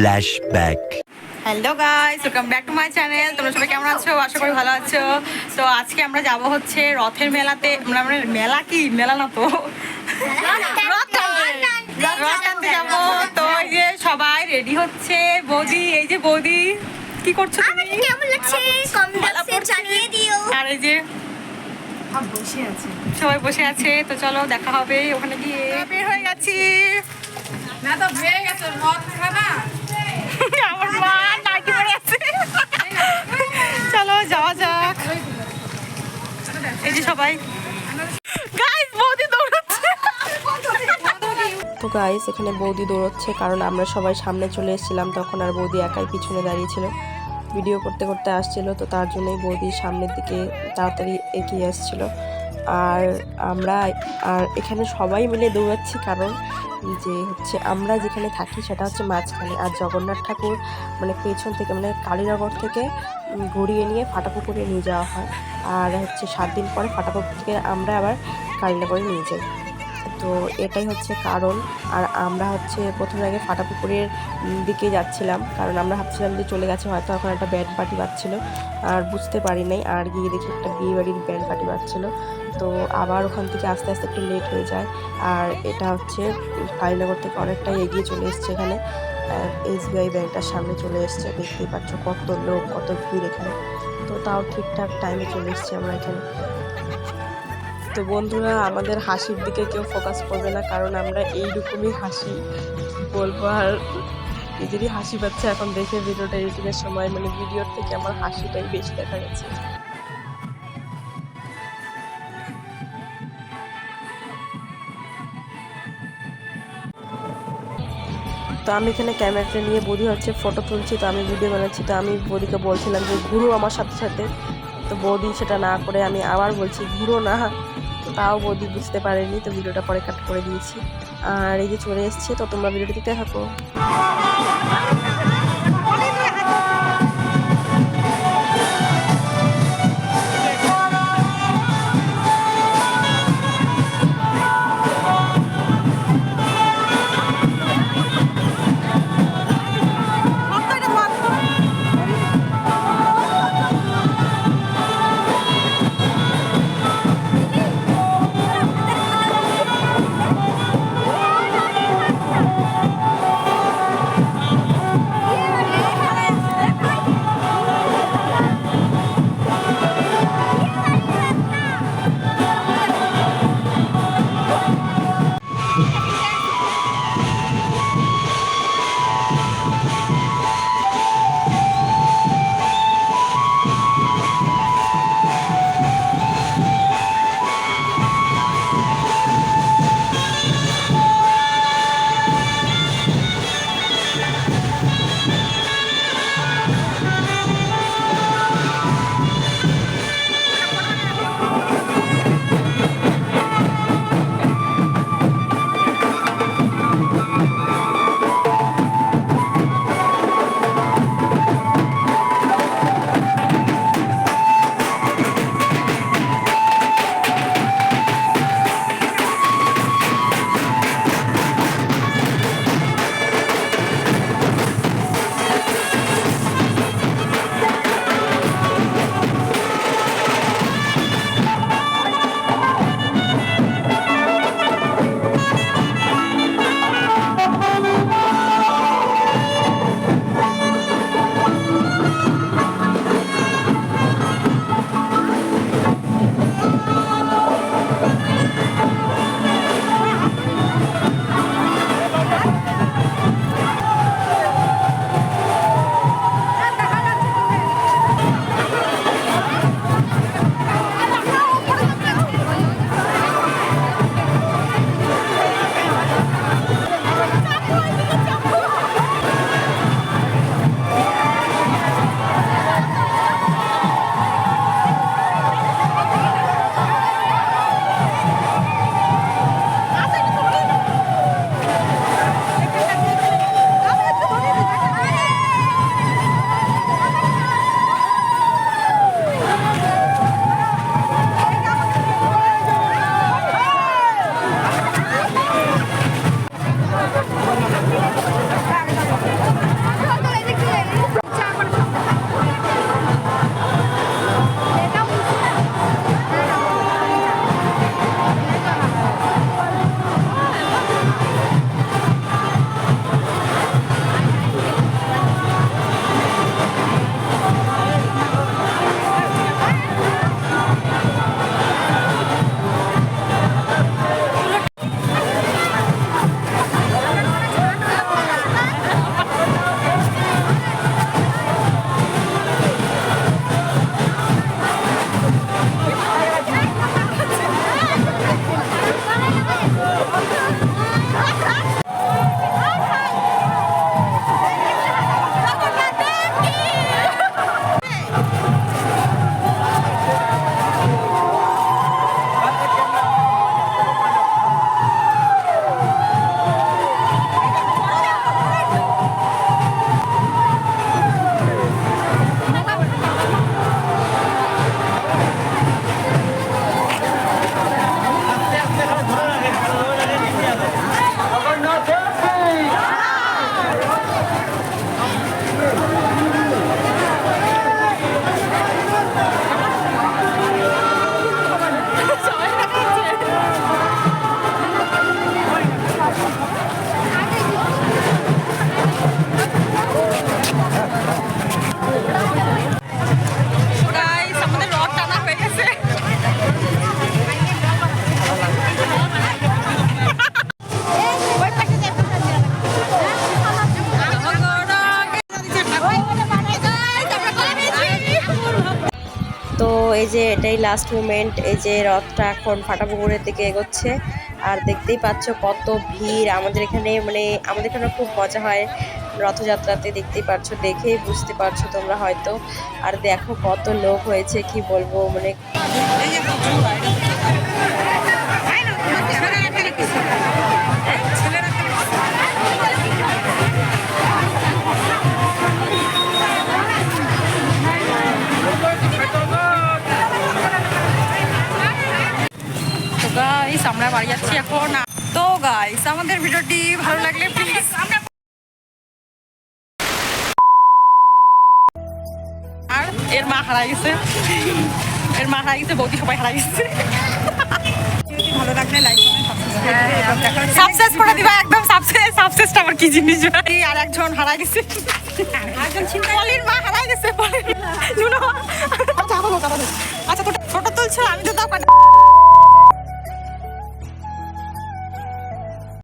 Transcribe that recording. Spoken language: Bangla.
Flashback. Hello guys welcome back to my channel তোমরা সবাই কেমন আছো? আশা করি ভালো আছো। তো আজকে আমরা যাব হচ্ছে রথের মেলাতে। আমরা মেলা কি? মেলা না তো। রথ টানতে। যাব। তো এই যে সবাই রেডি হচ্ছে। বৌদি এই যে বৌদি কি করছ তুমি? কেমন লাগছে কমেন্ট জানিয়ে দিও। আর এই যে বসে আছে। সবাই বসে আছে। তো চলো দেখা হবে। ওখানে গিয়ে। বের হয়ে গেছি। না তো হয়ে গেছে। মদ খাবা? আমার মা নাইটি পরে আছে চলো, যাওয়া যাক। এই যে সবাই। তো গাইস এখানে বৌদি দৌড়চ্ছে কারণ আমরা সবাই সামনে চলে এসেছিলাম, তখন আর বৌদি একাই পিছনে দাঁড়িয়েছিল ভিডিও করতে করতে আসছিল, তো তার জন্যই বৌদি সামনের দিকে তাড়াতাড়ি এগিয়ে আসছিল। আর আমরা, আর এখানে সবাই মিলে দৌড়াচ্ছি কারণ যে হচ্ছে আমরা যেখানে থাকি সেটা হচ্ছে মাঝখানে। আর জগন্নাথ ঠাকুর মানে পেছন থেকে মানে কালীনগর থেকে ঘুরিয়ে নিয়ে ফাটাপুকুরে নিয়ে যাওয়া হয়। আর হচ্ছে সাত দিন পরে ফাটাপুকুর থেকে আমরা আবার কালীনগরে নিয়ে যাই। তো এটাই হচ্ছে কারণ। আর আমরা হচ্ছে প্রথমে আগে ফাটাপুকুরের দিকে যাচ্ছিলাম। কারণ আমরা ভাবছিলাম যে চলে গেছে, হয়তো এখন একটা ব্যান্ড পার্টি বাজছিল। আর বুঝতে পারি নাই, আর গিয়ে দেখি একটা বিয়ে বাড়ির ব্যান্ড পার্টি বাজছিল। তো আবার ওখান থেকে আস্তে আস্তে একটু লেট হয়ে যায়। আর এটা হচ্ছে কালীনগর থেকে অনেকটাই এগিয়ে চলে এসছে এখানে। এসবিআই ব্যাংকটার সামনে চলে এসছে। দেখতেই পাচ্ছ কত লোক, কত ভিড় এখানে। তো তাও ঠিকঠাক টাইমে চলে এসছি আমরা এখানে। তো বন্ধুরা, আমাদের হাসির দিকে কেউ ফোকাস করবে না, কারণ আমরা এইরকমই হাসি বলব। আর নিজেরই হাসি পাচ্ছে। এখন দেখে ভিডিওটা এডিটিংয়ের সময় মানে ভিডিওর থেকে আমার হাসিটাই বেশি দেখা গেছে। তো আমি এখানে ক্যামেরাটা নিয়ে বৌদি হচ্ছে ফটো তুলছি, তো আমি ভিডিও বানাচ্ছি। তো আমি বৌদিকে বলছিলাম যে ঘুরো আমার সাথে সাথে। তো বৌদি সেটা না করে আমি আবার বলছি ঘুরো না। তো তাও বৌদি বুঝতে পারেনি, তো ভিডিওটা পরে কাট করে দিয়েছি। আর এই যে চলে এসছে, তো তোমরা ভিডিওটা দিতে থাকো। যে এটাই লাস্ট মুমেন্ট এই যে রথটা এখন ফাটা পুকুরের দিকে এগোচ্ছে। আর দেখতেই পাচ্ছ কত ভিড়। আমাদের এখানে মানে আমাদের এখানে খুব মজা হয় রথযাত্রাতে, দেখতেই পাচ্ছ, দেখেই বুঝতে পারছ তোমরা হয়তো। আর দেখো কত লোক হয়েছে, কি বলব মানে গাইস আমাদের ভিডিওটি ভালো লাগলে প্লিজ আর এর মা হারা গেছে। এর মা হারা গেছে বৌদি সবাই হারা গেছে। ভালো লাগলে লাইক সাবস্ক্রাইব করে দিবা একদম সাবস্ক্রাইব সাবস্ক্রাইবটা আমার কি জিনিস ভাই? আর একজন হারা গেছে। একজন পলির মা হারা গেছে পলির শুনো আচ্ছা ফটো তুলছো আমি তো তাও